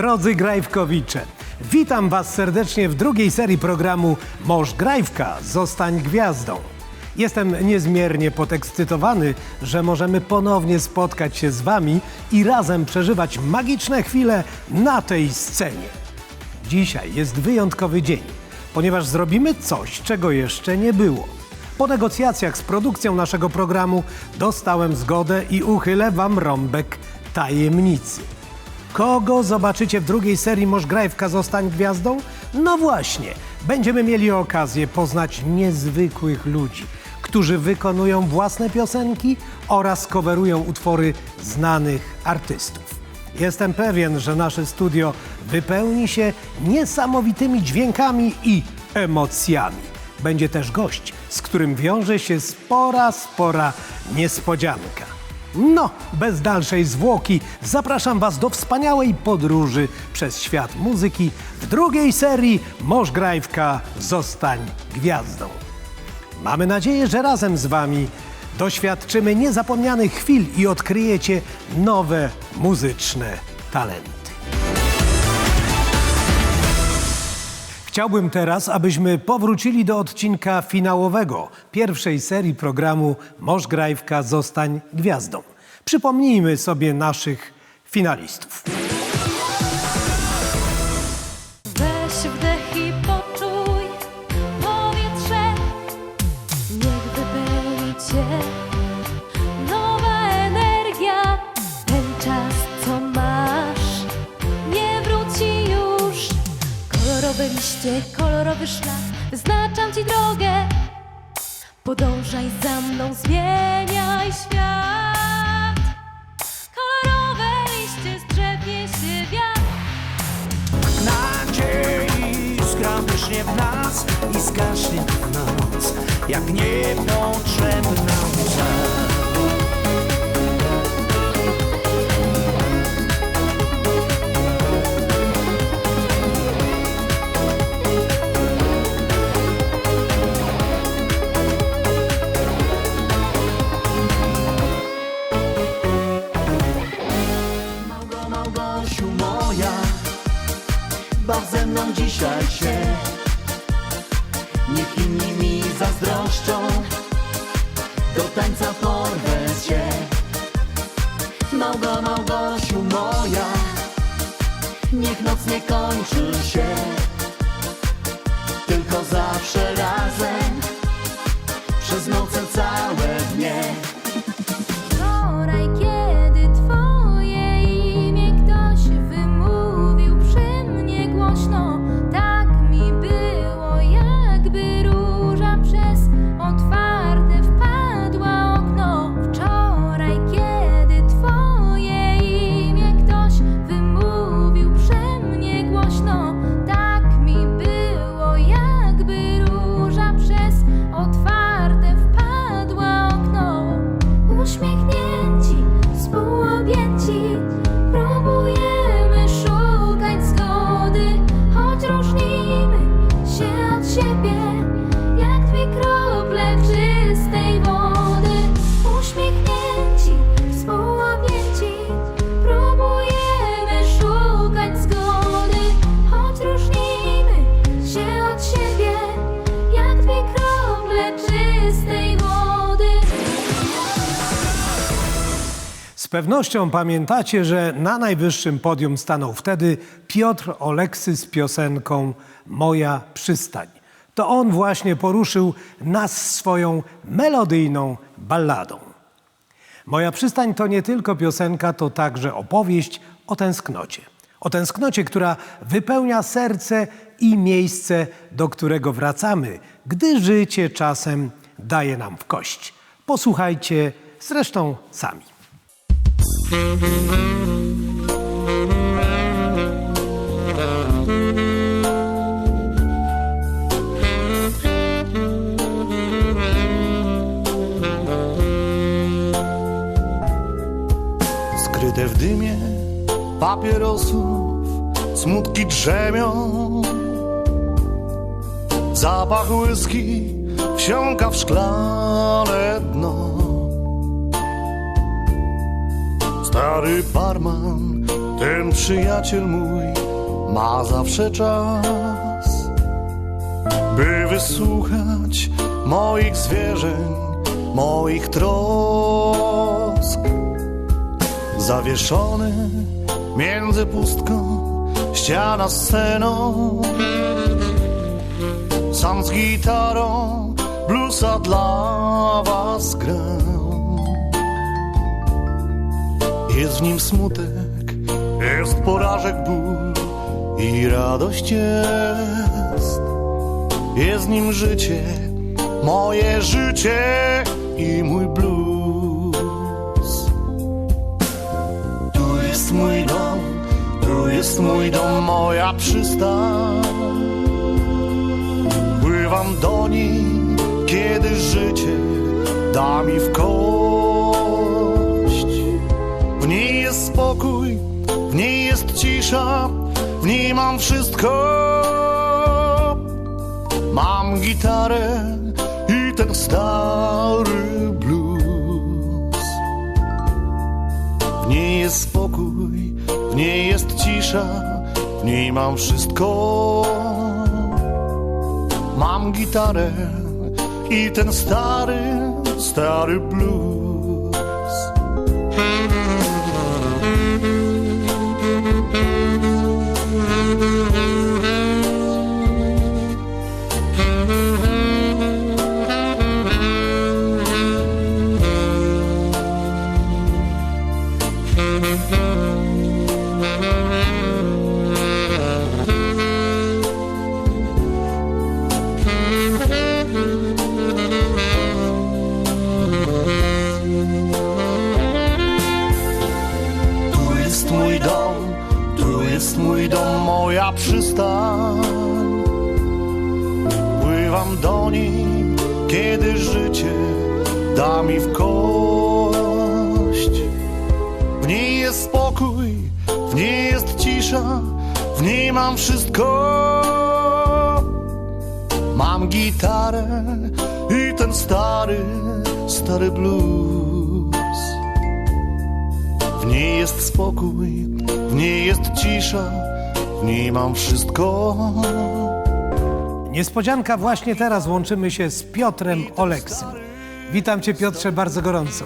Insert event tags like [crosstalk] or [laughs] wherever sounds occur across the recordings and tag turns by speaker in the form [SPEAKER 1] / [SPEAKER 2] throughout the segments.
[SPEAKER 1] Drodzy Grajwkowicze, witam Was serdecznie w drugiej serii programu Moż Grajwka, zostań gwiazdą. Jestem niezmiernie podekscytowany, że możemy ponownie spotkać się z Wami i razem przeżywać magiczne chwile na tej scenie. Dzisiaj jest wyjątkowy dzień, ponieważ zrobimy coś, czego jeszcze nie było. Po negocjacjach z produkcją naszego programu dostałem zgodę i uchylę Wam rąbek tajemnicy. Kogo zobaczycie w drugiej serii Moż Grajwka Zostań Gwiazdą? No właśnie, będziemy mieli okazję poznać niezwykłych ludzi, którzy wykonują własne piosenki oraz coverują utwory znanych artystów. Jestem pewien, że nasze studio wypełni się niesamowitymi dźwiękami i emocjami. Będzie też gość, z którym wiąże się spora, spora niespodzianka. No, bez dalszej zwłoki zapraszam Was do wspaniałej podróży przez świat muzyki w drugiej serii Moż Grajwka Zostań Gwiazdą. Mamy nadzieję, że razem z Wami doświadczymy niezapomnianych chwil i odkryjecie nowe muzyczne talenty. Chciałbym teraz, abyśmy powrócili do odcinka finałowego pierwszej serii programu Moż Grajwka Zostań Gwiazdą. Przypomnijmy sobie naszych finalistów.
[SPEAKER 2] Liście, kolorowy szlak, wyznaczam ci drogę. Podążaj za mną, zmieniaj świat. Kolorowe liście, strzepnie się wiatr.
[SPEAKER 3] Nadziei iskra w nas i zgaśnie w noc Jak niepotrzebna się. Niech inni mi zazdroszczą. Do tańca porwę cię. Małgo, Małgosiu moja Niech noc nie kończy się. Tylko zawsze razem
[SPEAKER 1] pewnością pamiętacie, że na najwyższym podium stanął wtedy Piotr Oleksy z piosenką Moja przystań. To on właśnie poruszył nas swoją melodyjną balladą. Moja przystań to nie tylko piosenka, to także opowieść o tęsknocie. O tęsknocie, która wypełnia serce i miejsce, do którego wracamy, gdy życie czasem daje nam w kość. Posłuchajcie zresztą sami.
[SPEAKER 3] Skryte w dymie papierosów Smutki drzemią. Zapach łyski wsiąka w szklane dno Stary barman
[SPEAKER 4] Ten przyjaciel mój ma zawsze czas, by wysłuchać moich zwierzeń, moich trosk. Zawieszony między pustką, ściana sceną, sam z gitarą bluesa dla was gram. Jest w nim smutek, jest porażek ból i radość jest. Jest w nim życie, moje życie i mój blues. Tu jest mój dom, tu jest mój dom, moja przystań. Pływam do niej, kiedy życie da mi w kość. Spokój, w niej jest cisza, w niej mam wszystko. Mam gitarę i ten stary blues. W niej jest spokój, w niej jest cisza, w niej mam wszystko. Mam gitarę i ten stary, stary blues. Moja przystań. Pływam do niej, kiedy życie da mi w kość. W niej jest spokój, w niej jest cisza, w niej mam wszystko. Mam gitarę i ten stary, stary blues. W niej jest spokój, w niej jest cisza, w niej mam wszystko.
[SPEAKER 1] Niespodzianka, właśnie teraz łączymy się z Piotrem Oleksym. Witam Cię Piotrze bardzo gorąco.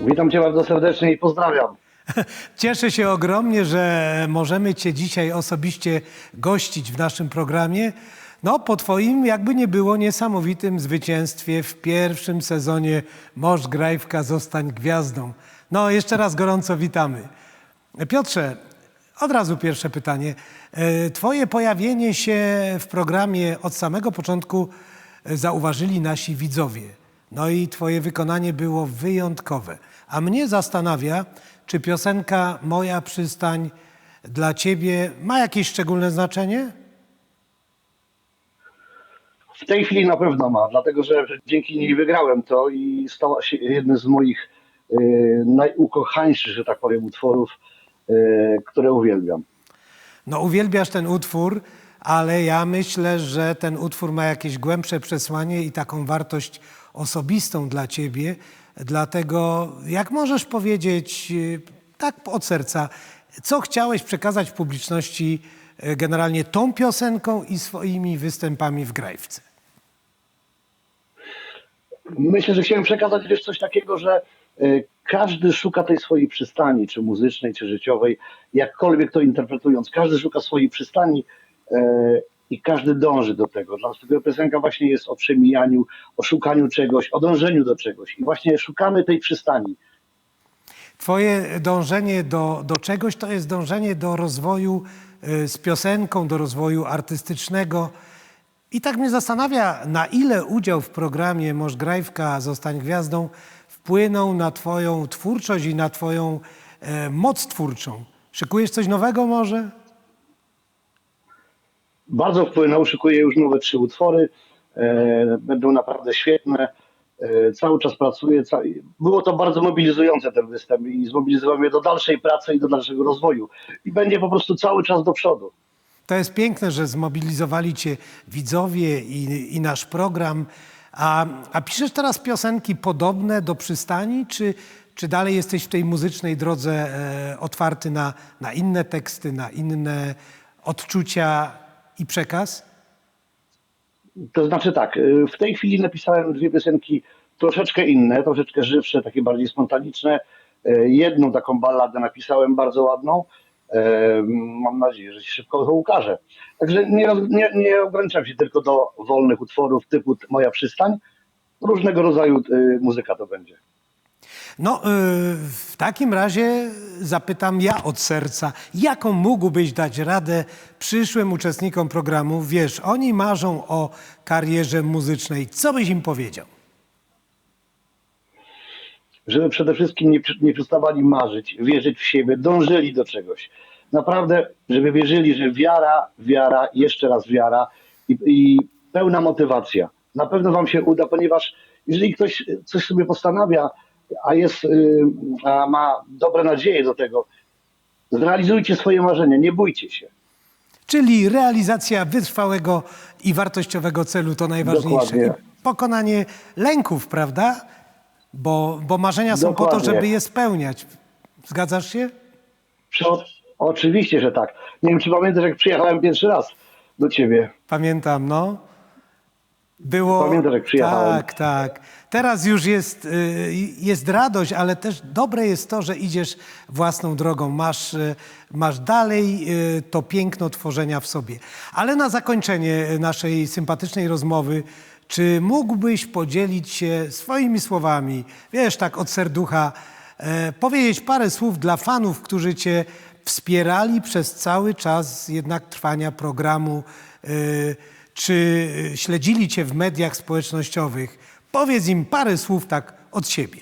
[SPEAKER 5] Witam Cię bardzo serdecznie i pozdrawiam. [laughs]
[SPEAKER 1] Cieszę się ogromnie, że możemy Cię dzisiaj osobiście gościć w naszym programie. No, po Twoim, jakby nie było, niesamowitym zwycięstwie w pierwszym sezonie Mosz Grajwka Zostań Gwiazdą. No, jeszcze raz gorąco witamy. Piotrze, od razu pierwsze pytanie. E, Twoje pojawienie się w programie od samego początku e, zauważyli nasi widzowie. No i Twoje wykonanie było wyjątkowe. A mnie zastanawia, czy piosenka Moja przystań dla Ciebie ma jakieś szczególne znaczenie?
[SPEAKER 5] W tej chwili na pewno ma, dlatego że dzięki niej wygrałem to i stała się jednym z moich e, najukochańszych, że tak powiem, utworów, które uwielbiam.
[SPEAKER 1] No, uwielbiasz ten utwór, ale ja myślę, że ten utwór ma jakieś głębsze przesłanie i taką wartość osobistą dla ciebie. Dlatego, jak możesz powiedzieć, y, tak od serca, co chciałeś przekazać publiczności y, generalnie tą piosenką i swoimi występami w Grajwce?
[SPEAKER 5] Myślę, że chciałem przekazać wiesz coś takiego, że każdy szuka tej swojej przystani, czy muzycznej, czy życiowej, jakkolwiek to interpretując, każdy szuka swojej przystani e, i każdy dąży do tego. Dlatego piosenka właśnie jest o przemijaniu, o szukaniu czegoś, o dążeniu do czegoś. I właśnie szukamy tej przystani.
[SPEAKER 1] Twoje dążenie do, do czegoś to jest dążenie do rozwoju y, z piosenką, do rozwoju artystycznego. I tak mnie zastanawia, na ile udział w programie Moż Grajwka Zostań Gwiazdą wpłynął na Twoją twórczość i na Twoją e, moc twórczą. Szykujesz coś nowego może?
[SPEAKER 5] bardzo wpłynął, szykuję już nowe trzy utwory, e, będą naprawdę świetne, e, cały czas pracuję, ca... było to bardzo mobilizujące ten występ i zmobilizował mnie do dalszej pracy i do dalszego rozwoju i będzie po prostu cały czas do przodu.
[SPEAKER 1] To jest piękne, że zmobilizowali Cię widzowie i, i nasz program. A, a piszesz teraz piosenki podobne do przystani, czy, Czy dalej jesteś w tej muzycznej drodze e, otwarty na, na inne teksty, na inne odczucia i przekaz?
[SPEAKER 5] To znaczy tak, y, w tej chwili napisałem dwie piosenki troszeczkę inne, troszeczkę żywsze, takie bardziej spontaniczne. Y, Jedną taką balladę napisałem bardzo ładną. Y, Mam nadzieję, że się szybko to ukaże. Także nie, nie, nie ograniczam się tylko do wolnych utworów typu Moja przystań. Różnego rodzaju y, muzyka to będzie.
[SPEAKER 1] No, y, w takim razie zapytam ja od serca, jaką mógłbyś dać radę przyszłym uczestnikom programu? Wiesz, oni marzą o karierze muzycznej. Co byś im powiedział?
[SPEAKER 5] Żeby przede wszystkim nie, nie przestawali marzyć, wierzyć w siebie, dążyli do czegoś. Naprawdę, żeby wierzyli, że wiara, wiara, jeszcze raz wiara i, i pełna motywacja. Na pewno wam się uda, ponieważ jeżeli ktoś coś sobie postanawia, a jest, y, a ma dobre nadzieje do tego, zrealizujcie swoje marzenia, nie bójcie się.
[SPEAKER 1] Czyli realizacja wytrwałego i wartościowego celu to najważniejsze.
[SPEAKER 5] Dokładnie.
[SPEAKER 1] I pokonanie lęków, prawda? Bo, bo marzenia są po to,
[SPEAKER 5] Dokładnie.
[SPEAKER 1] żeby je spełniać. Zgadzasz się?
[SPEAKER 5] Prze- oczywiście, że tak. Nie wiem, czy pamiętasz, jak przyjechałem pierwszy raz do ciebie.
[SPEAKER 1] Pamiętam, no. Było.
[SPEAKER 5] Pamiętasz, jak przyjechałem?
[SPEAKER 1] Tak, tak. Teraz już jest, y, jest radość, ale też dobre jest to, że idziesz własną drogą. Masz, y, masz dalej y, to piękno tworzenia w sobie. Ale na zakończenie naszej sympatycznej rozmowy, czy mógłbyś podzielić się swoimi słowami, wiesz, tak od serducha, e, powiedzieć parę słów dla fanów, którzy cię wspierali przez cały czas jednak trwania programu, y, czy śledzili cię w mediach społecznościowych. Powiedz im parę słów tak od siebie.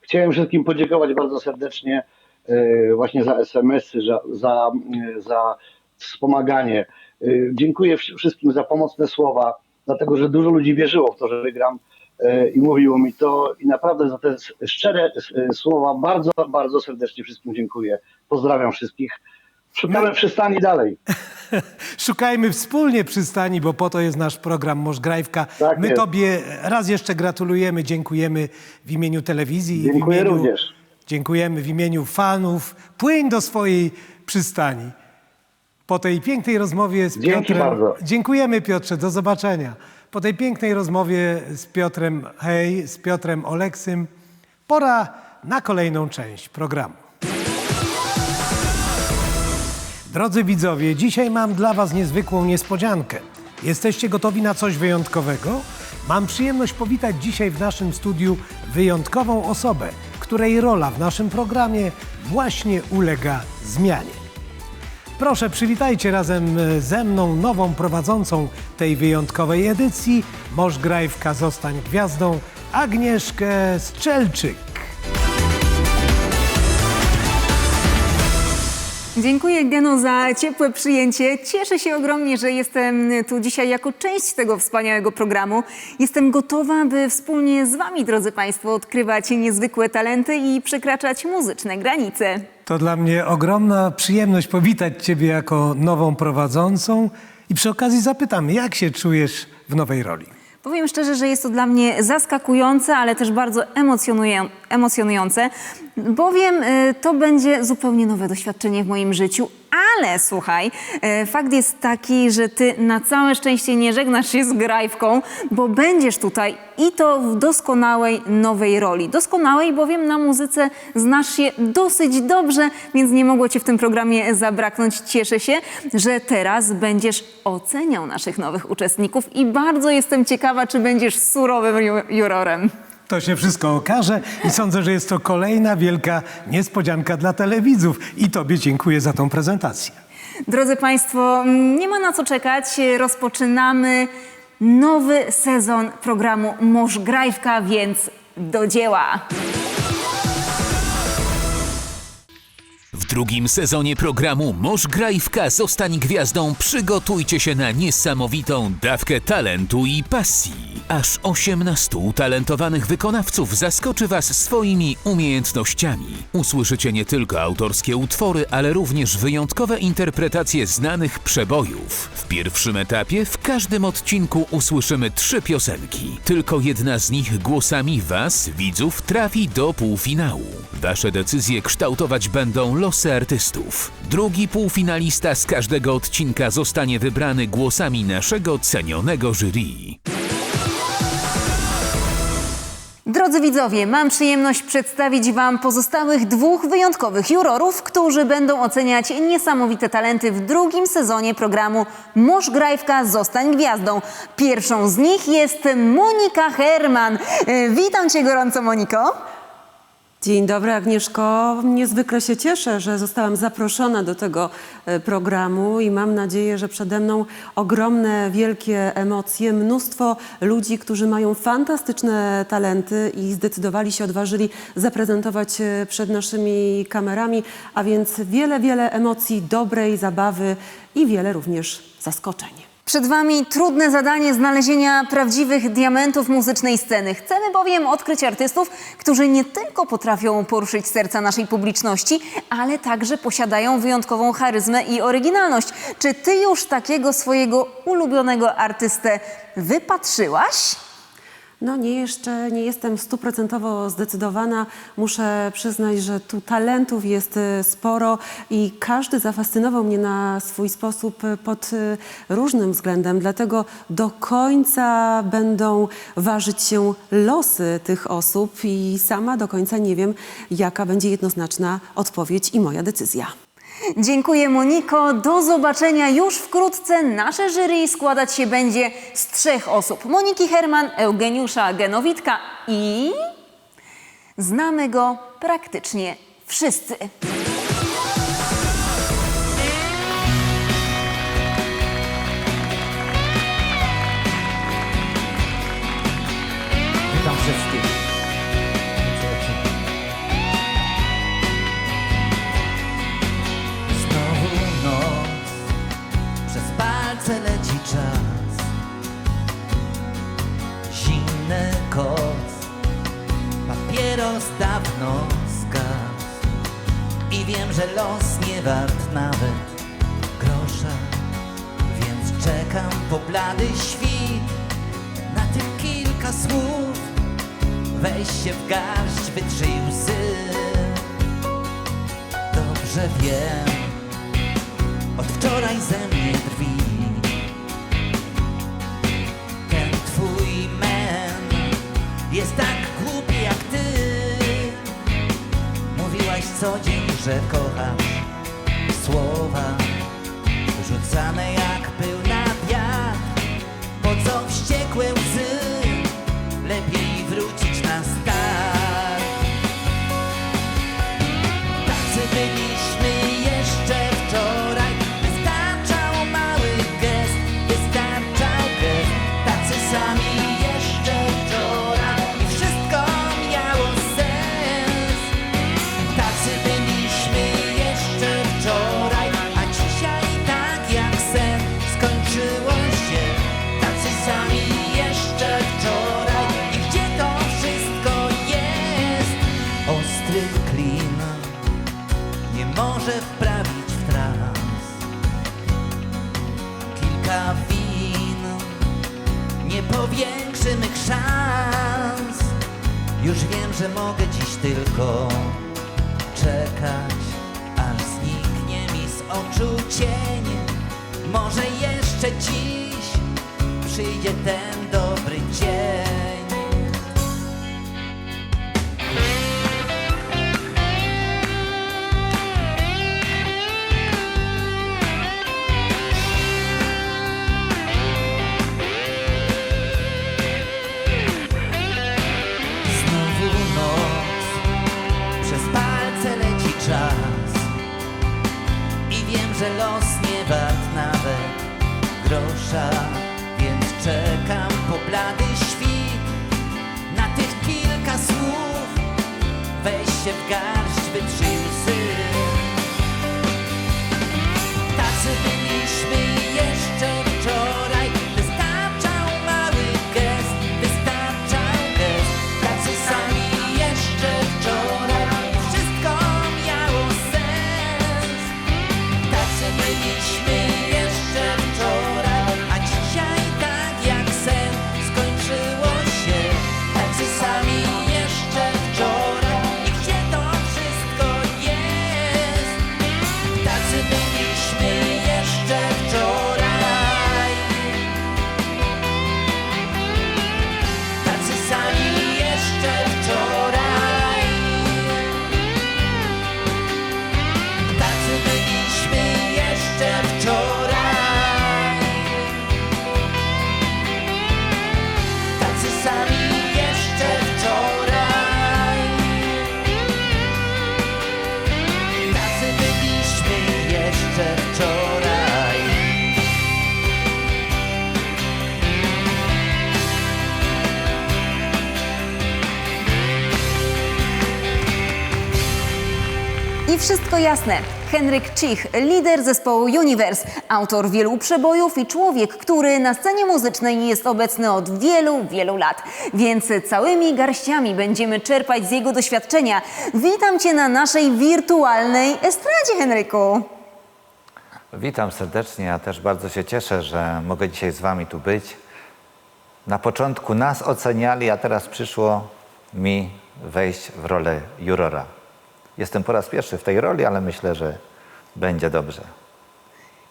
[SPEAKER 5] Chciałem wszystkim podziękować bardzo serdecznie e, właśnie za SMS-y, za, za, e, za wspomaganie. E, Dziękuję wsz- wszystkim za pomocne słowa, dlatego że dużo ludzi wierzyło w to, że wygram e, i mówiło mi to i naprawdę za te szczere e, słowa bardzo, bardzo serdecznie wszystkim dziękuję. Pozdrawiam wszystkich. Szukamy przystani dalej. [laughs]
[SPEAKER 1] Szukajmy wspólnie przystani, bo po to jest nasz program Możgrajwka.
[SPEAKER 5] Tak
[SPEAKER 1] My
[SPEAKER 5] jest.
[SPEAKER 1] Tobie raz jeszcze gratulujemy, dziękujemy w imieniu telewizji. i
[SPEAKER 5] Dziękuję
[SPEAKER 1] w imieniu,
[SPEAKER 5] również.
[SPEAKER 1] Dziękujemy w imieniu fanów. Płyń do swojej przystani. Po tej pięknej rozmowie z
[SPEAKER 5] Dzięki
[SPEAKER 1] Piotrem.
[SPEAKER 5] bardzo.
[SPEAKER 1] Dziękujemy Piotrze, do zobaczenia. Po tej pięknej rozmowie z Piotrem, hej, z Piotrem Oleksym, pora na kolejną część programu. Drodzy widzowie, dzisiaj mam dla Was niezwykłą niespodziankę. Jesteście gotowi na coś wyjątkowego? Mam przyjemność powitać dzisiaj w naszym studiu wyjątkową osobę, której rola w naszym programie właśnie ulega zmianie. Proszę, przywitajcie razem e, ze mną nową prowadzącą tej wyjątkowej edycji Możgrajwka Zostań Gwiazdą Agnieszkę Strzelczyk.
[SPEAKER 6] Dziękuję Geno za ciepłe przyjęcie. Cieszę się ogromnie, że jestem tu dzisiaj jako część tego wspaniałego programu. Jestem gotowa, by wspólnie z Wami, drodzy Państwo, odkrywać niezwykłe talenty i przekraczać muzyczne granice.
[SPEAKER 1] To dla mnie ogromna przyjemność powitać Ciebie jako nową prowadzącą i przy okazji zapytam, jak się czujesz w nowej roli?
[SPEAKER 6] Powiem szczerze, że jest to dla mnie zaskakujące, ale też bardzo emocjonujące, bowiem y, to będzie zupełnie nowe doświadczenie w moim życiu. Ale słuchaj, y, fakt jest taki, że ty na całe szczęście nie żegnasz się z grajwką, bo będziesz tutaj i to w doskonałej nowej roli. Doskonałej, bowiem na muzyce znasz się dosyć dobrze, więc nie mogło cię w tym programie zabraknąć. Cieszę się, że teraz będziesz oceniał naszych nowych uczestników i bardzo jestem ciekawa, czy będziesz surowym ju- jurorem.
[SPEAKER 1] To się wszystko okaże i sądzę, że jest to kolejna wielka niespodzianka dla telewidzów. I Tobie dziękuję za tą prezentację.
[SPEAKER 6] Drodzy Państwo, mm, nie ma na co czekać. Rozpoczynamy nowy sezon programu Możgrajwka, więc do dzieła.
[SPEAKER 7] W drugim sezonie programu Moż Grajwka Zostań Gwiazdą przygotujcie się na niesamowitą dawkę talentu i pasji. Aż 18 utalentowanych wykonawców zaskoczy Was swoimi umiejętnościami. Usłyszycie nie tylko autorskie utwory, ale również wyjątkowe interpretacje znanych przebojów. W pierwszym etapie w każdym odcinku usłyszymy trzy piosenki. Tylko jedna z nich głosami Was, widzów, trafi do półfinału. Wasze decyzje kształtować będą losy artystów. Drugi półfinalista z każdego odcinka zostanie wybrany głosami naszego cenionego jury.
[SPEAKER 6] Drodzy widzowie, mam przyjemność przedstawić Wam pozostałych dwóch wyjątkowych jurorów, którzy będą oceniać niesamowite talenty w drugim sezonie programu Moż Grajwka Zostań Gwiazdą. Pierwszą z nich jest Monika Herman. E, Witam Cię gorąco, Moniko.
[SPEAKER 8] Dzień dobry Agnieszko. Niezwykle się cieszę, że zostałam zaproszona do tego e, programu i mam nadzieję, że przede mną ogromne, wielkie emocje, mnóstwo ludzi, którzy mają fantastyczne talenty i zdecydowali się, odważyli zaprezentować e, przed naszymi kamerami, a więc wiele, wiele emocji, dobrej zabawy i wiele również zaskoczeń.
[SPEAKER 6] Przed Wami trudne zadanie znalezienia prawdziwych diamentów muzycznej sceny. Chcemy bowiem odkryć artystów, którzy nie tylko potrafią poruszyć serca naszej publiczności, ale także posiadają wyjątkową charyzmę i oryginalność. Czy Ty już takiego swojego ulubionego artystę wypatrzyłaś?
[SPEAKER 8] No nie jeszcze nie jestem stuprocentowo zdecydowana. Muszę przyznać, że tu talentów jest e, sporo i każdy zafascynował mnie na swój sposób e, pod e, różnym względem. Dlatego do końca będą ważyć się losy tych osób i sama do końca nie wiem, jaka będzie jednoznaczna odpowiedź i moja decyzja.
[SPEAKER 6] Dziękuję Moniko. Do zobaczenia już wkrótce. Nasze jury składać się będzie z trzech osób. Moniki Herman, Eugeniusza Genowitka i... Znamy go praktycznie wszyscy.
[SPEAKER 9] Witam wszystkich.
[SPEAKER 10] Papieros dawno zgasł. I wiem, że los nie wart nawet grosza, więc czekam po blady świt. Na tych kilka słów. Weź się w garść, wytrzyj łzy. Dobrze wiem. Od wczoraj ze mnie drwi. Ten twój men Jest tak co dzień, że kochasz Słowa Rzucane jak Już wiem, że mogę dziś tylko czekać, aż zniknie mi z oczu cień. Może jeszcze dziś przyjdzie ten
[SPEAKER 6] wszystko jasne. Henryk Cich, lider zespołu Universe, autor wielu przebojów i człowiek, który na scenie muzycznej jest obecny od wielu, wielu lat. Więc całymi garściami będziemy czerpać z jego doświadczenia. Witam Cię na naszej wirtualnej estradzie, Henryku.
[SPEAKER 9] Witam serdecznie, ja też bardzo się cieszę, że mogę dzisiaj z Wami tu być. Na początku nas oceniali, a teraz przyszło mi wejść w rolę jurora. Jestem po raz pierwszy w tej roli, ale myślę, że będzie dobrze.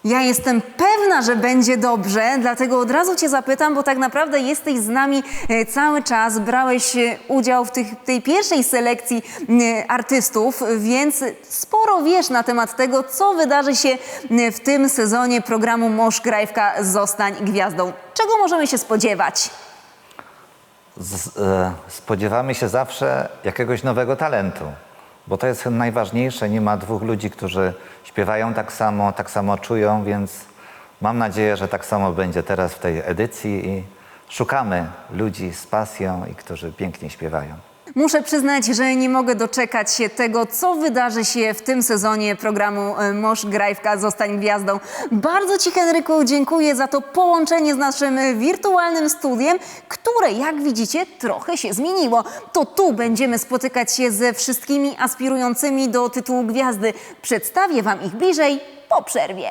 [SPEAKER 6] Ja jestem pewna, że będzie dobrze, dlatego od razu Cię zapytam, bo tak naprawdę jesteś z nami e, cały czas, brałeś e, udział w tych, tej pierwszej selekcji e, artystów, więc sporo wiesz na temat tego, co wydarzy się w tym sezonie programu Mosz Grajwka Zostań Gwiazdą. Czego możemy się spodziewać?
[SPEAKER 9] Z, e, spodziewamy się zawsze jakiegoś nowego talentu, bo to jest najważniejsze. Nie ma dwóch ludzi, którzy śpiewają tak samo, tak samo czują, więc mam nadzieję, że tak samo będzie teraz w tej edycji i szukamy ludzi z pasją i którzy pięknie śpiewają.
[SPEAKER 6] Muszę przyznać, że nie mogę doczekać się tego, co wydarzy się w tym sezonie programu e, Mosz Grajwka Zostań Gwiazdą. Bardzo Ci, Henryku, dziękuję za to połączenie z naszym e, wirtualnym studiem, które, jak widzicie, trochę się zmieniło. To tu będziemy spotykać się ze wszystkimi aspirującymi do tytułu gwiazdy. Przedstawię Wam ich bliżej po przerwie.